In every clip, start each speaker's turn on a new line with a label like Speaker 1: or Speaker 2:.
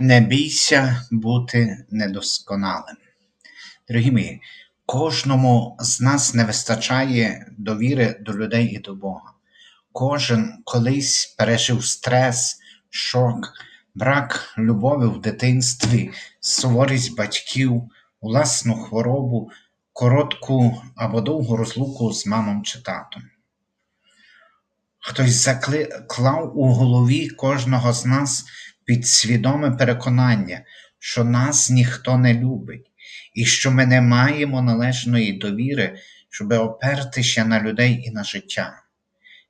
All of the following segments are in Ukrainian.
Speaker 1: Не бійся бути недосконалим. Дорогі мої, кожному з нас не вистачає довіри до людей і до Бога. Кожен колись пережив стрес, шок, брак любові в дитинстві, суворість батьків, власну хворобу, коротку або довгу розлуку з мамом чи татом. Хтось заклав у голові кожного з нас підсвідоме переконання, що нас ніхто не любить, і що ми не маємо належної довіри, щоб опертися на людей і на життя.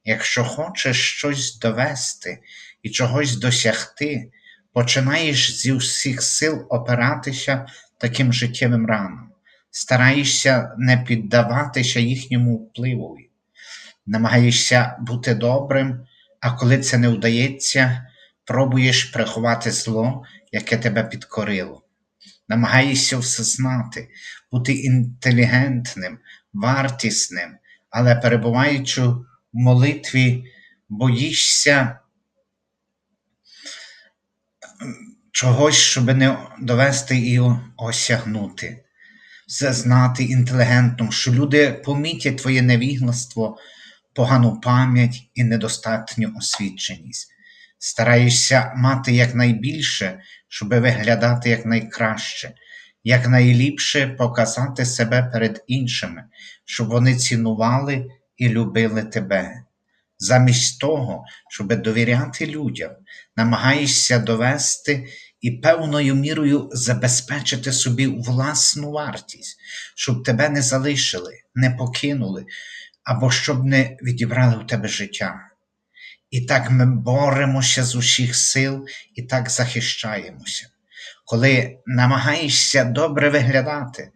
Speaker 1: Якщо хочеш щось довести і чогось досягти, починаєш зі всіх сил опиратися таким життєвим ранам, стараєшся не піддаватися їхньому впливові, намагаєшся бути добрим, а коли це не вдається, пробуєш приховати зло, яке тебе підкорило. Намагаєшся все знати, бути інтелігентним, вартісним, але перебуваючи в молитві, боїшся чогось, щоб не довести і осягнути. Все знати інтелігентно, що люди помітять твоє невігластво, погану пам'ять і недостатню освіченість. Стараєшся мати якнайбільше, щоб виглядати якнайкраще, якнайліпше показати себе перед іншими, щоб вони цінували і любили тебе. Замість того, щоб довіряти людям, намагаєшся довести і певною мірою забезпечити собі власну вартість, щоб тебе не залишили, не покинули або щоб не відібрали у тебе життя. І так ми боремося з усіх сил і так захищаємося. Коли намагаєшся добре виглядати,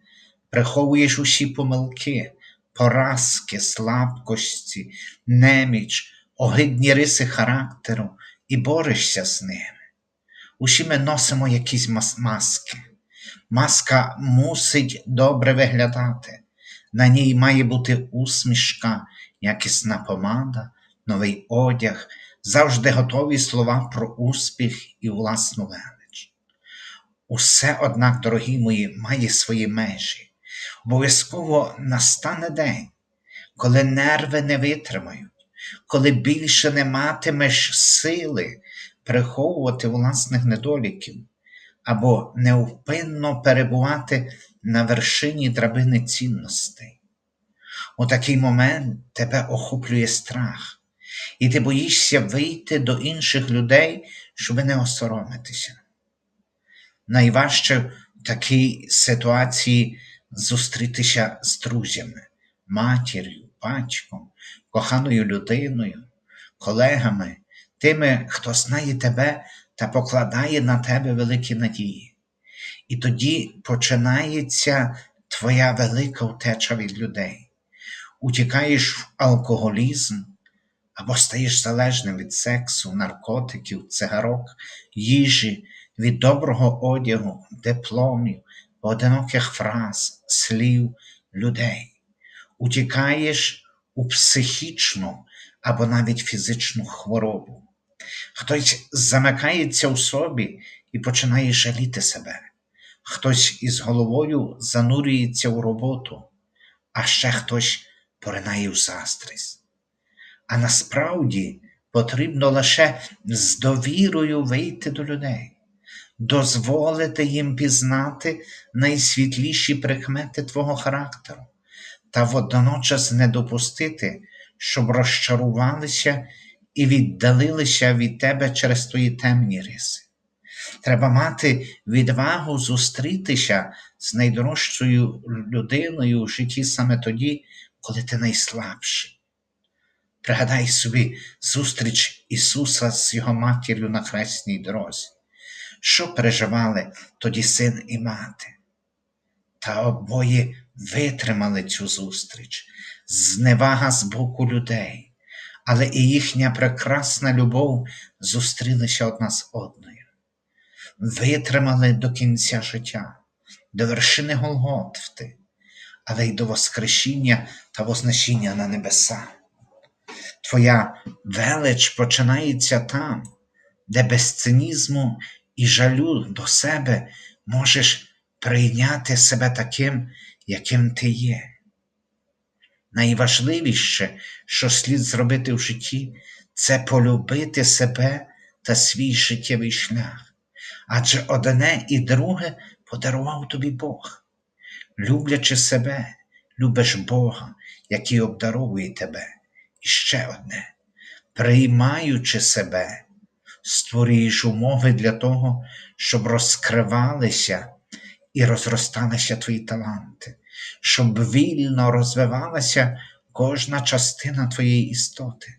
Speaker 1: приховуєш усі помилки, поразки, слабкості, неміч, огидні риси характеру і борешся з ними. Усі ми носимо якісь маски. Маска мусить добре виглядати, на ній має бути усмішка, якісна помада новий одяг, завжди готові слова про успіх і власну велич. Усе, однак, дорогі мої, має свої межі. Обов'язково настане день, коли нерви не витримають, коли більше не матимеш сили приховувати власних недоліків або невпинно перебувати на вершині драбини цінностей. У такий момент тебе охоплює страх і ти боїшся вийти до інших людей, щоб не осоромитися. Найважче в такій ситуації зустрітися з друзями, матір'ю, батьком, коханою людиною, колегами, тими, хто знає тебе та покладає на тебе великі надії. І тоді починається твоя велика втеча від людей. Утікаєш в алкоголізм, або стаєш залежним від сексу, наркотиків, цигарок, їжі, від доброго одягу, дипломів, одиноких фраз, слів, людей, утікаєш у психічну або навіть фізичну хворобу. Хтось замикається у собі і починає жаліти себе, хтось із головою занурюється у роботу, а ще хтось поринає в застрість. А насправді потрібно лише з довірою вийти до людей, дозволити їм пізнати найсвітліші прикмети твого характеру та водночас не допустити, щоб розчарувалися і віддалилися від тебе через твої темні риси. Треба мати відвагу зустрітися з найдорожчою людиною у житті саме тоді, коли ти найслабший. Пригадай собі зустріч Ісуса з Його матір'ю на хресній дорозі, що переживали тоді син і мати. Та обоє витримали цю зустріч, зневага з боку людей, але і їхня прекрасна любов зустрілися одна з одною, витримали до кінця життя, до вершини Голгофти, але й до Воскресіння та вознесіння на небеса. Твоя велич починається там, де без цинізму і жалю до себе можеш прийняти себе таким, яким ти є. Найважливіше, що слід зробити в житті, це полюбити себе та свій життєвий шлях. Адже одне і друге подарував тобі Бог. Люблячи себе, любиш Бога, який обдаровує тебе. І ще одне, приймаючи себе, створюєш умови для того, щоб розкривалися і розросталися твої таланти, щоб вільно розвивалася кожна частина твоєї істоти.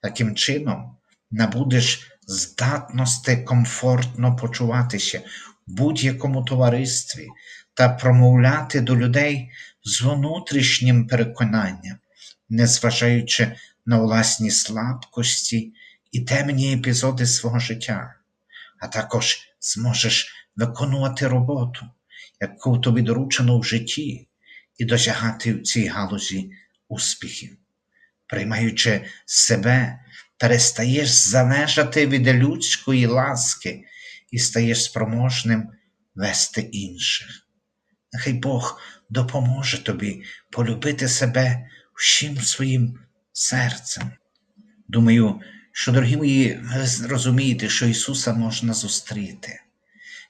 Speaker 1: Таким чином, набудеш здатності комфортно почуватися в будь-якому товаристві та промовляти до людей з внутрішнім переконанням, незважаючи на власні слабкості і темні епізоди свого життя, а також зможеш виконувати роботу, яку тобі доручено в житті, і досягати в цій галузі успіхів. Приймаючи себе, перестаєш залежати від людської ласки і стаєш спроможним вести інших. Нехай Бог допоможе тобі полюбити себе всім своїм серцем. Думаю, що, дорогі мої, ви розумієте, що Ісуса можна зустріти.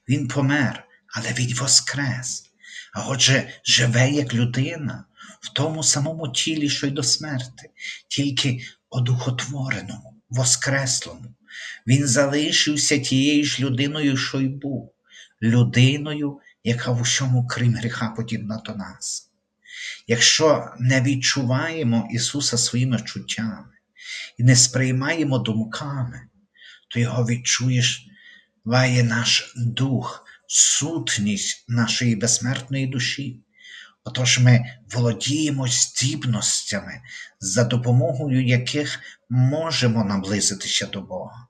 Speaker 1: Він помер, але Він воскрес. А отже, живе як людина в тому самому тілі, що й до смерти, тільки одухотвореному, воскреслому. Він залишився тією ж людиною, що й був, людиною, яка в усьому, крім гріха, подібна до нас. Якщо не відчуваємо Ісуса своїми чуттями і не сприймаємо думками, то Його відчуєш ває наш дух, сутність нашої безсмертної душі. Отож ми володіємо здібностями, за допомогою яких можемо наблизитися до Бога.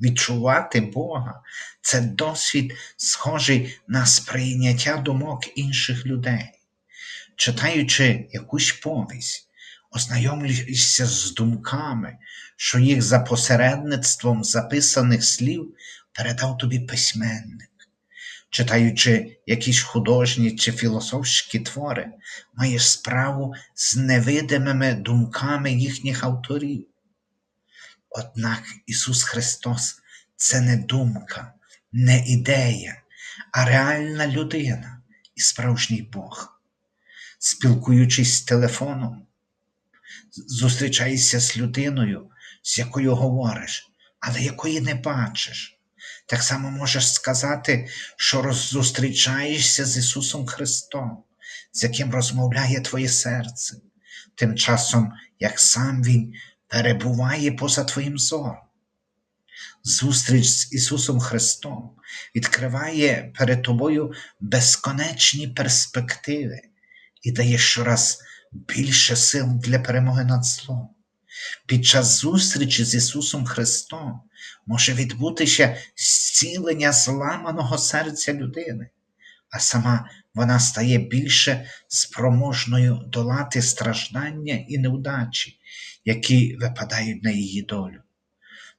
Speaker 1: Відчувати Бога це досвід, схожий на сприйняття думок інших людей. Читаючи якусь повість, ознайомлюєшся з думками, що їх за посередництвом записаних слів передав тобі письменник. Читаючи якісь художні чи філософські твори, маєш справу з невидимими думками їхніх авторів. Однак Ісус Христос це не думка, не ідея, а реальна людина і справжній Бог. Спілкуючись з телефоном, зустрічаєшся з людиною, з якою говориш, але якої не бачиш. Так само можеш сказати, що зустрічаєшся з Ісусом Христом, з яким розмовляє твоє серце, тим часом, як сам Він перебуває поза твоїм зором. Зустріч з Ісусом Христом відкриває перед тобою безконечні перспективи і дає щораз більше сил для перемоги над злом. Під час зустрічі з Ісусом Христом може відбутися зцілення зламаного серця людини, а сама вона стає більше спроможною долати страждання і неудачі, які випадають на її долю.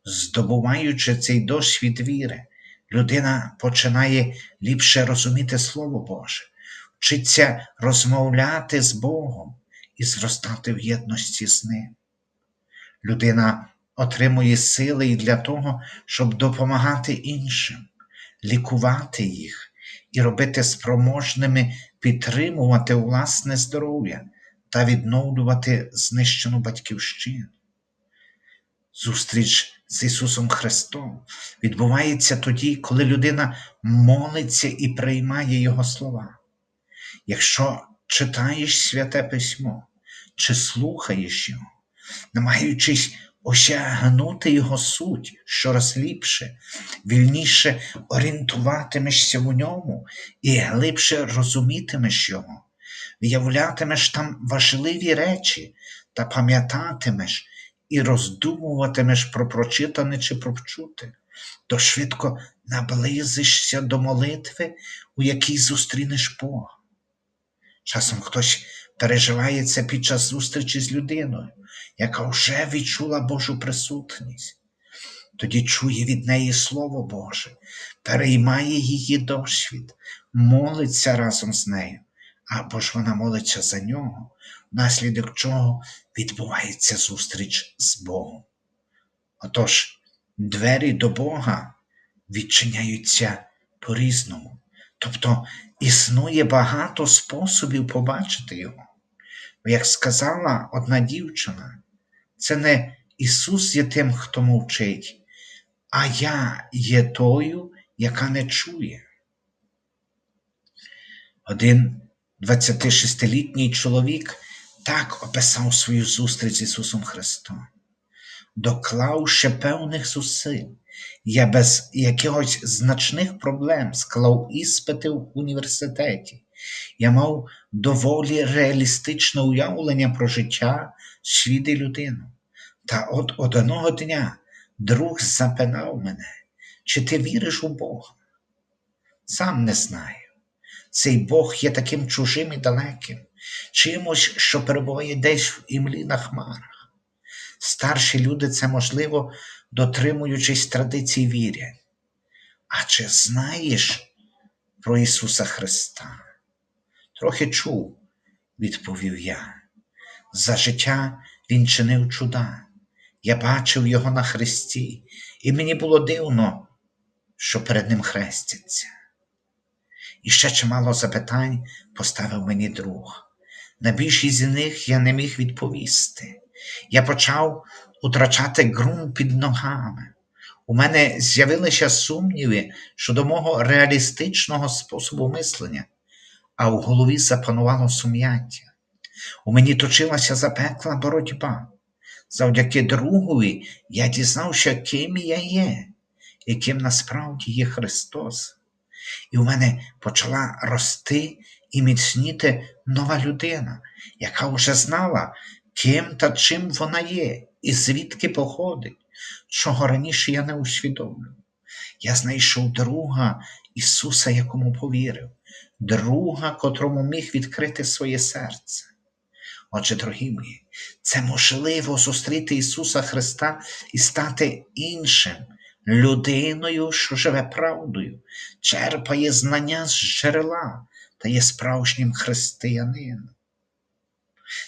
Speaker 1: Здобуваючи цей досвід віри, людина починає ліпше розуміти Слово Боже, вчиться розмовляти з Богом і зростати в єдності з Ним. Людина отримує сили і для того, щоб допомагати іншим, лікувати їх і робити спроможними підтримувати власне здоров'я та відновлювати знищену батьківщину. Зустріч з Ісусом Христом відбувається тоді, коли людина молиться і приймає Його слова. Якщо читаєш святе письмо чи слухаєш його, намагаючись осягнути його суть щораз ліпше, вільніше орієнтуватимешся в ньому і глибше розумітимеш його, виявлятимеш там важливі речі та пам'ятатимеш і роздумуватимеш про прочитане чи про вчуте, то швидко наблизишся до молитви, у якій зустрінеш Бога. Часом хтось переживає це під час зустрічі з людиною, яка вже відчула Божу присутність. тоді чує від неї Слово Боже, переймає її досвід, молиться разом з нею, або ж вона молиться за нього, внаслідок чого відбувається зустріч з Богом. Отож, двері до Бога відчиняються по-різному. Тобто існує багато способів побачити його. Як сказала одна дівчина, це не Ісус є тим, хто мовчить, а я є тою, яка не чує. Один 26-літній чоловік так описав свою зустріч з Ісусом Христом. Доклавши певних зусиль, я без якихось значних проблем склав іспити в університеті. Я мав доволі реалістичне уявлення про життя, світ і людину. Та от одного дня друг запитав мене, чи ти віриш у Бога? Сам не знаю. Цей Бог є таким чужим і далеким, чимось, що перебуває десь в імлі на хмарах. Старші люди це, можливо, дотримуючись традицій вірять. А чи знаєш про Ісуса Христа? Трохи чув, відповів я. За життя Він чинив чуда. Я бачив його на хресті, і мені було дивно, що перед ним хрестяться. І ще чимало запитань поставив мені друг. На більшість з них я не міг відповісти. Я почав утрачати ґрунт під ногами. У мене з'явилися сумніви щодо мого реалістичного способу мислення, а в голові запанувало сум'яття. У мені точилася запекла боротьба. Завдяки другові я дізнався, ким я є, і ким насправді є Христос. І в мене почала рости і міцніти нова людина, яка вже знала, ким та чим вона є, і звідки походить, чого раніше я не усвідомлював. Я знайшов друга Ісуса, якому повірив, друга, котрому міг відкрити своє серце. Отже, дорогі мої, це можливо зустріти Ісуса Христа і стати іншим, людиною, що живе правдою, черпає знання з джерела та є справжнім християнином.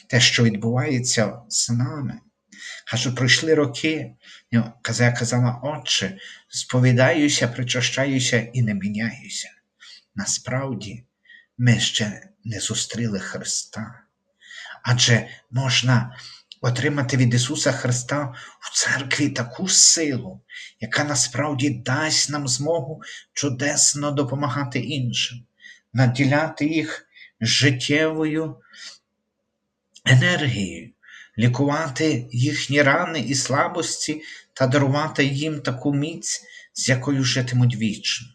Speaker 1: Те, що відбувається з нами, кажу, пройшли роки, Ну, я казала, Отче, сповідаюся, причащаюся і не міняюся. Насправді, ми ще не зустріли Христа. Адже можна отримати від Ісуса Христа в церкві таку силу, яка насправді дасть нам змогу чудесно допомагати іншим, наділяти їх життєвою енергією, лікувати їхні рани і слабості та дарувати їм таку міць, з якою житимуть вічно.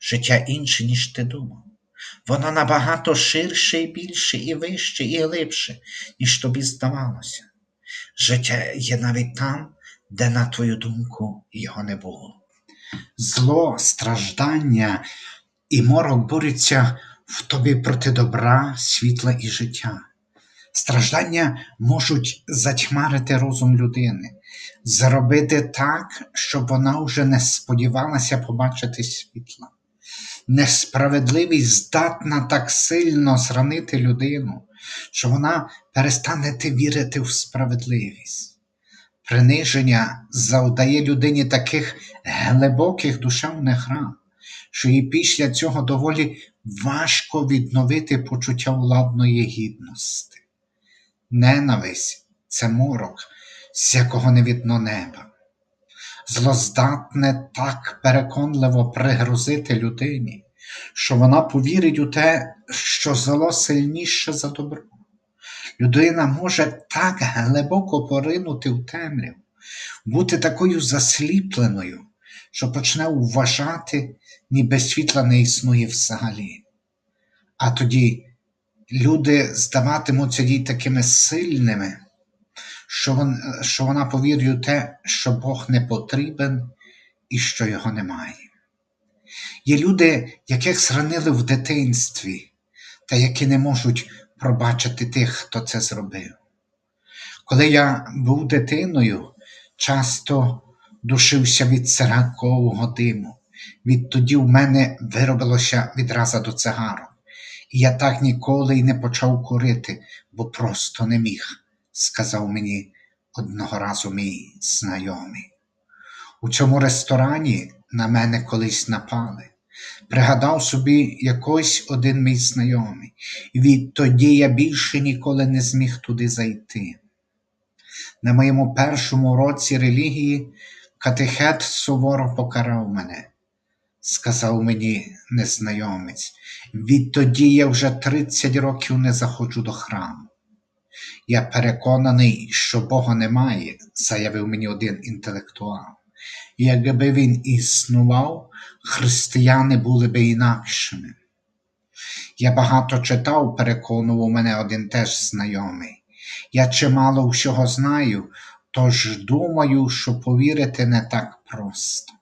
Speaker 1: Життя інше, ніж ти думав. Воно набагато ширше і більше, і вище, і глибше, ніж тобі здавалося. Життя є навіть там, де, на твою думку, його не було. Зло, страждання і морок борються в тобі проти добра, світла і життя. Страждання можуть затьмарити розум людини, зробити так, щоб вона вже не сподівалася побачити світла. Несправедливість здатна так сильно зранити людину, що вона перестане вірити в справедливість. Приниження завдає людині таких глибоких душевних ран, що їй після цього доволі важко відновити почуття владної гідності. Ненависть це морок, з якого не видно неба. Злоздатне так переконливо пригрозити людині, що вона повірить у те, що зло сильніше за добро. Людина може так глибоко поринути в темряву, бути такою засліпленою, що почне вважати, ніби світла не існує взагалі. А тоді люди здаватимуться їй такими сильними, що вона, що вона повірить у те, що Бог не потрібен і що його немає. Є люди, яких зранили в дитинстві, та які не можуть пробачити тих, хто це зробив. Коли я був дитиною, часто душився від цигаркового диму. Відтоді в мене виробилося відраза до цигарок. Я так ніколи й не почав курити, бо просто не міг, сказав мені одного разу мій знайомий. У цьому ресторані на мене колись напали. Пригадав собі якось один мій знайомий, і відтоді я більше ніколи не зміг туди зайти. На моєму першому році релігії катехет суворо покарав мене, сказав мені незнайомець. Відтоді я вже 30 років не заходжу до храму. Я переконаний, що Бога немає, заявив мені один інтелектуал. Якби він існував, християни були би інакшими. Я багато читав, переконував мене один теж знайомий. Я чимало всього знаю, тож думаю, що повірити не так просто.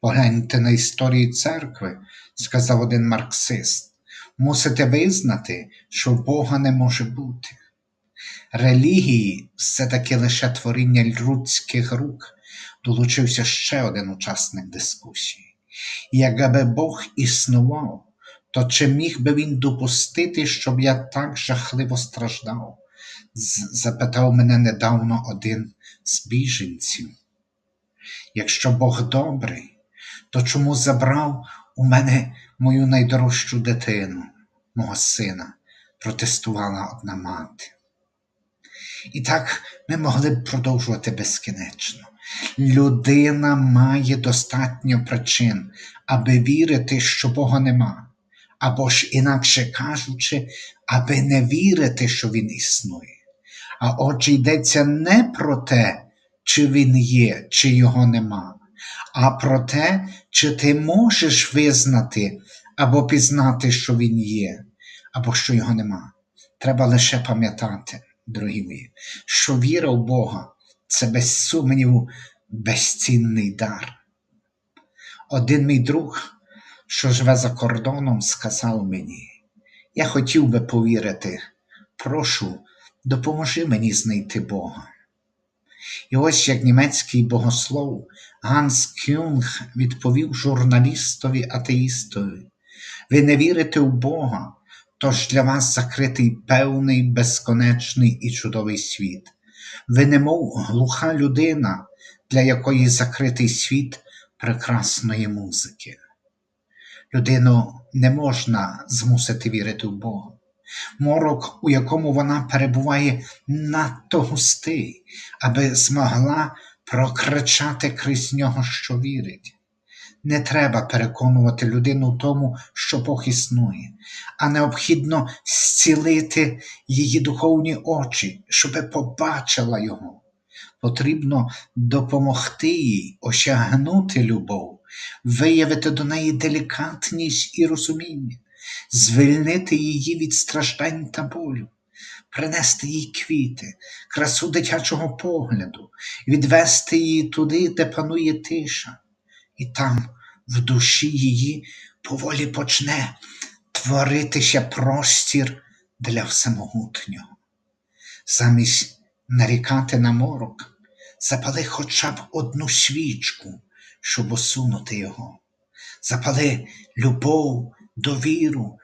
Speaker 1: Погляньте на історію церкви, сказав один марксист. Мусите визнати, що Бога не може бути. Релігії все таки лише творіння людських рук, долучився ще один учасник дискусії. Якби Бог існував, то чи міг би він допустити, щоб я так жахливо страждав? Запитав мене недавно один з біженців. Якщо Бог добрий, то чому забрав у мене мою найдорожчу дитину, мого сина, протестувала одна мати. І так ми могли б продовжувати безкінечно. Людина має достатньо причин, аби вірити, що Бога нема, або ж, інакше кажучи, аби не вірити, що Він існує. А отже йдеться не про те, чи він є, чи його нема, а про те, чи ти можеш визнати або пізнати, що він є, або що його нема. Треба лише пам'ятати, дорогі мої, що віра в Бога це без сумніву безцінний дар. Один мій друг, що живе за кордоном, сказав мені: Я хотів би повірити, прошу, допоможи мені знайти Бога. І ось як німецький богослов Ганс Кюнг відповів журналістові атеїстові: Ви не вірите в Бога, тож для вас закритий певний, безконечний і чудовий світ. Ви немов глуха людина, для якої закритий світ прекрасної музики. Людину не можна змусити вірити в Бога. Морок, у якому вона перебуває, надто густий, аби змогла прокричати крізь нього, що вірить. Не треба переконувати людину в тому, що Бог існує, а необхідно зцілити її духовні очі, щоб побачила його. Потрібно допомогти їй осягнути любов, виявити до неї делікатність і розуміння, звільнити її від страждань та болю, принести їй квіти, красу дитячого погляду, відвести її туди, де панує тиша, і там, в душі її, поволі почне творитися простір для всемогутнього. Замість нарікати на морок, запали хоча б одну свічку, щоб усунути його. Запали любов, довіру,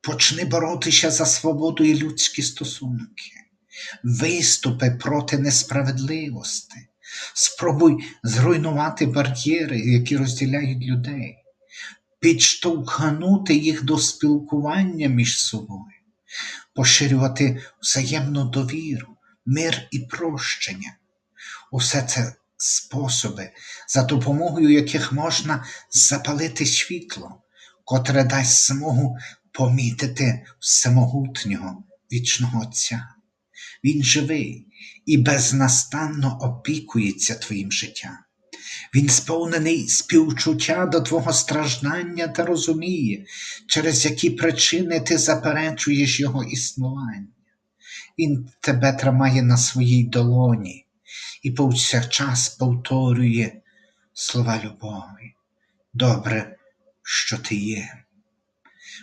Speaker 1: почни боротися за свободу і людські стосунки, виступи проти несправедливості, спробуй зруйнувати бар'єри, які розділяють людей, підштовхнути їх до спілкування між собою, поширювати взаємну довіру, мир і прощення. Усе це способи, за допомогою яких можна запалити світло, котре дасть змогу помітити всемогутнього вічного Отця. Він живий і безнастанно опікується твоїм життям. Він сповнений співчуття до твого страждання та розуміє, через які причини ти заперечуєш його існування. Він тебе тримає на своїй долоні і повсякчас повторює слова любові. Добре, що ти є.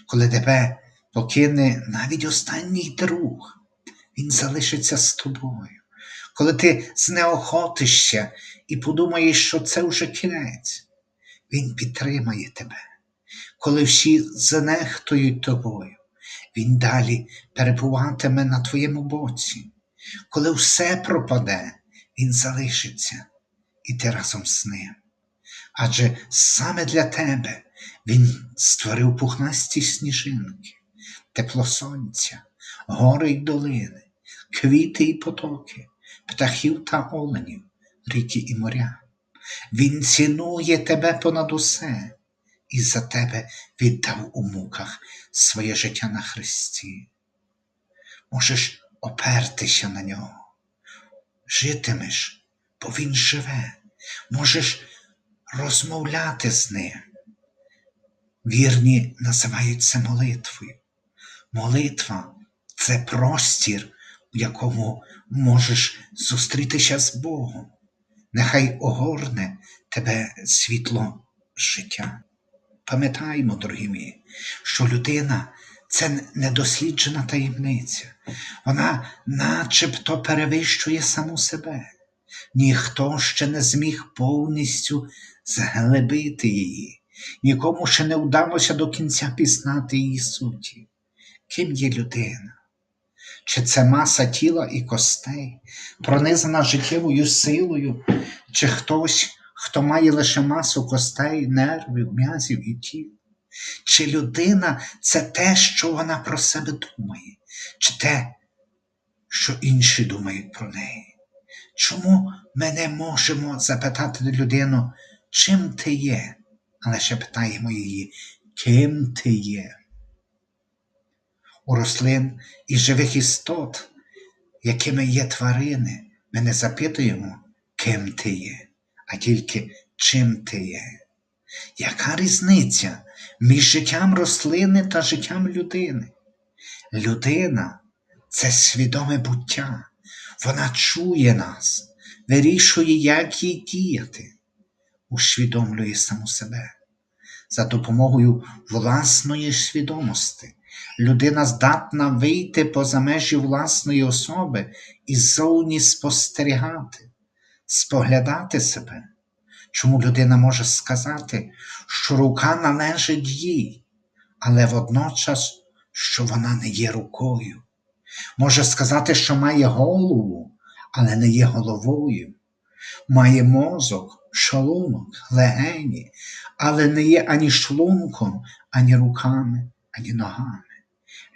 Speaker 1: Коли тебе покине навіть останній друг, він залишиться з тобою. коли ти знеохотишся і подумаєш, що це вже кінець, Він підтримає тебе. Коли всі занехтують тобою, Він далі перебуватиме на твоєму боці. Коли все пропаде, Він залишиться, і ти разом з ним. Адже саме для тебе Він створив пухнасті сніжинки, тепло сонця, гори й долини, квіти й потоки, птахів та оленів, ріки і моря. Він цінує тебе понад усе і за тебе віддав у муках своє життя на Христі. Можеш опертися на нього, житимеш, бо Він живе, можеш розмовляти з ним. Вірні називають це молитвою. Молитва це простір, в якому можеш зустрітися з Богом. Нехай огорне тебе світло життя. Пам'ятаймо, дорогі мої, що людина це недосліджена таємниця. Вона начебто перевищує саму себе. Ніхто ще не зміг повністю зглибити її, нікому ще не вдалося до кінця пізнати її суті. Ким є людина? Чи це маса тіла і костей, пронизана життєвою силою, чи хтось, хто має лише масу костей, нервів, м'язів і тіл? Чи людина це те, що вона про себе думає, чи те, що інші думають про неї? Чому ми не можемо запитати людину, чим ти є, але ще питаємо її, ким ти є? У рослин і живих істот, якими є тварини, ми не запитуємо, ким ти є, а тільки чим ти є. Яка різниця між життям рослини та життям людини? Людина це свідоме буття, вона чує нас, вирішує, як їй діяти, усвідомлює саму себе. За допомогою власної свідомості людина здатна вийти поза межі власної особи і ззовні спостерігати, споглядати себе. Чому людина може сказати, що рука належить їй, але водночас, що вона не є рукою. Може сказати, що має голову, але не є головою, має мозок, шлунок, легені, але не є ані шлунком, ані руками, ані ногами.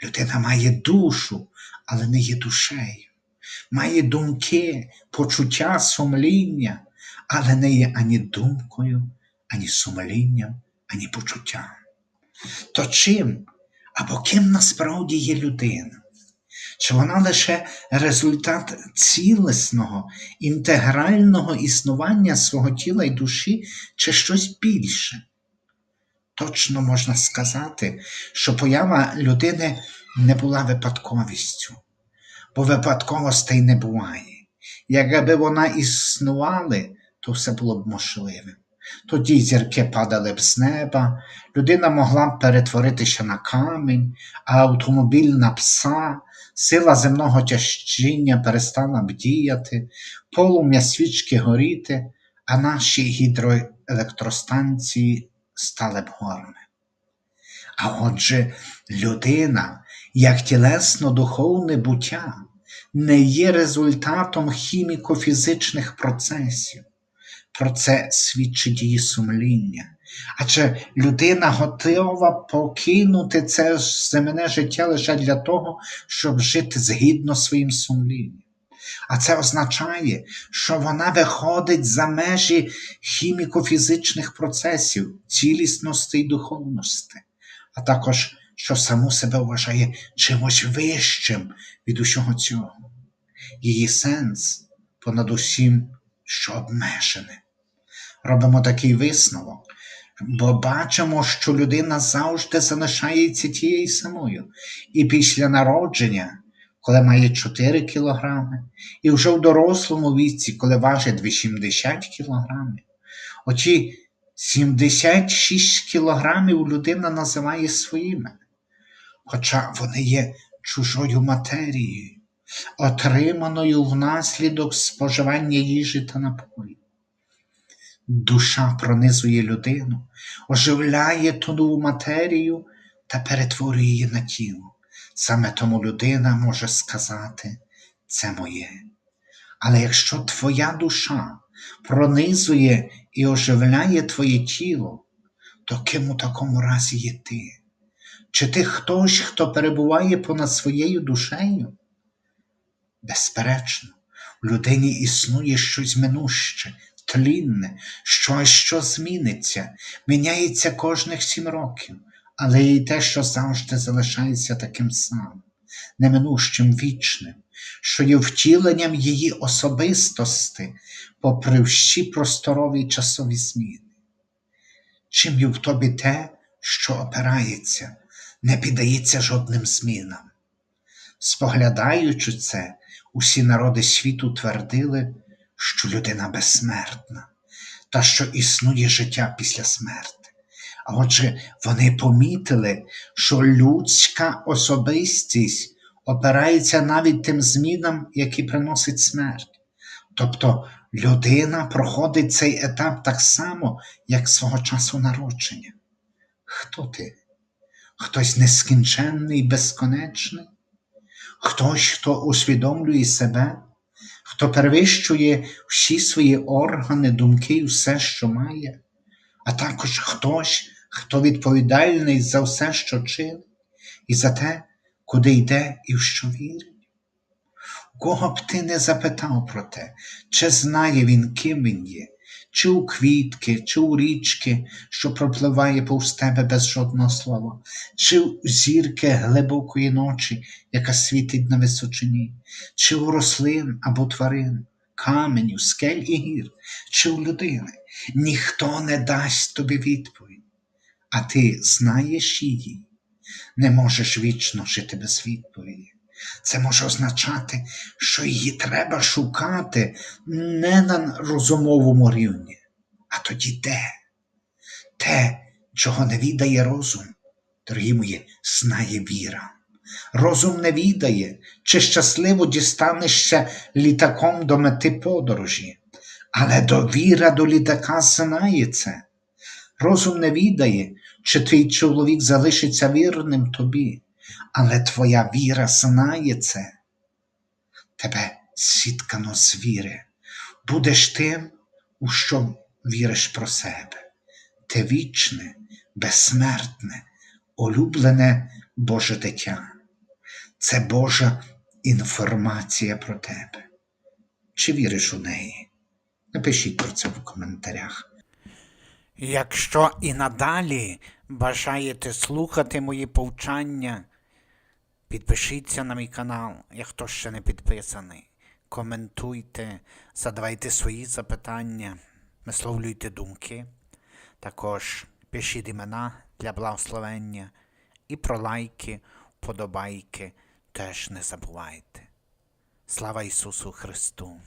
Speaker 1: Людина має душу, але не є душею, має думки, почуття, сумління, але не є ані думкою, ані сумлінням, ані почуттям. То чим або ким насправді є людина? Чи вона лише результат цілісного, інтегрального існування свого тіла і душі, чи щось більше? Точно можна сказати, що поява людини не була випадковістю, бо випадковостей не буває. Якби вона існували, то все було б можливим. Тоді зірки падали б з неба, людина могла б перетворитися на камінь, а автомобіль на пса, сила земного тяжчіння перестала б діяти, полум'я свічки горіти, а наші гідроелектростанції стали б горами. А отже, людина, як тілесно-духовне буття, не є результатом хіміко-фізичних процесів. Про це свідчить її сумління. Адже людина готова покинути це земне життя лише для того, щоб жити згідно своїм сумлінням. А це означає, що вона виходить за межі хіміко-фізичних процесів, цілісності і духовності, а також що саму себе вважає чимось вищим від усього цього. Її сенс понад усім, що обмежене. Робимо такий висновок, бо бачимо, що людина завжди залишається тією самою, і після народження, коли має 4 кілограми, і вже в дорослому віці, коли важить 80 кілограмів, оті 76 кілограмів людина називає своїми, хоча вони є чужою матерією. отриманою внаслідок споживання їжі та напою. Душа пронизує людину, оживляє тону матерію та перетворює її на тіло. Саме тому людина може сказати це моє. Але якщо твоя душа пронизує і оживляє твоє тіло, то ким у такому разі є ти? Чи ти хтось, хто перебуває понад своєю душею? Безперечно, в людині існує щось минуще, тлінне, щось, що зміниться, міняється кожних сім років, але і те, що завжди залишається таким самим, неминущим вічним, що є втіленням її особистості, попри всі просторові часові зміни. Чим є в тобі те, що опирається, не піддається жодним змінам. Споглядаючи це, усі народи світу твердили, що людина безсмертна, та що існує життя після смерти. А отже, вони помітили, що людська особистість опирається навіть тим змінам, які приносить смерть. Тобто людина проходить цей етап так само, як свого часу народження. Хто ти? Хтось нескінченний безконечний? Хтось, хто усвідомлює себе, хто перевищує всі свої органи, думки все, що має, а також хтось, хто відповідальний за все, що чинить, і за те, куди йде і в що вірить. Кого б ти не запитав про те, чи знає він, ким він є, чи у квітки, чи у річки, що пропливає повз тебе без жодного слова, чи у зірки глибокої ночі, яка світить на височині, чи у рослин або тварин, каменю, скель і гір, чи у людини, ніхто не дасть тобі відповідь, а ти знаєш її, не можеш вічно жити без відповіді. Це може означати, що її треба шукати не на розумовому рівні, а тоді де? Те, чого не відає розум, дорогі мої, знає віра. Розум не відає, чи щасливо дістанешся літаком до мети подорожі, але довіра до літака знає це. Розум не відає, чи твій чоловік залишиться вірним тобі, але твоя віра знає це. Тебе сіткано з віри. Будеш тим, у що віриш про себе. Ти вічне, безсмертне, улюблене Боже дитя. Це Божа інформація про тебе. Чи віриш у неї? Напишіть про це в коментарях.
Speaker 2: Якщо і надалі бажаєте слухати мої повчання, підпишіться на мій канал, як хто ще не підписаний. Коментуйте, задавайте свої запитання, висловлюйте думки. Також пишіть імена для благословення і про лайки, вподобайки теж не забувайте. Слава Ісусу Христу!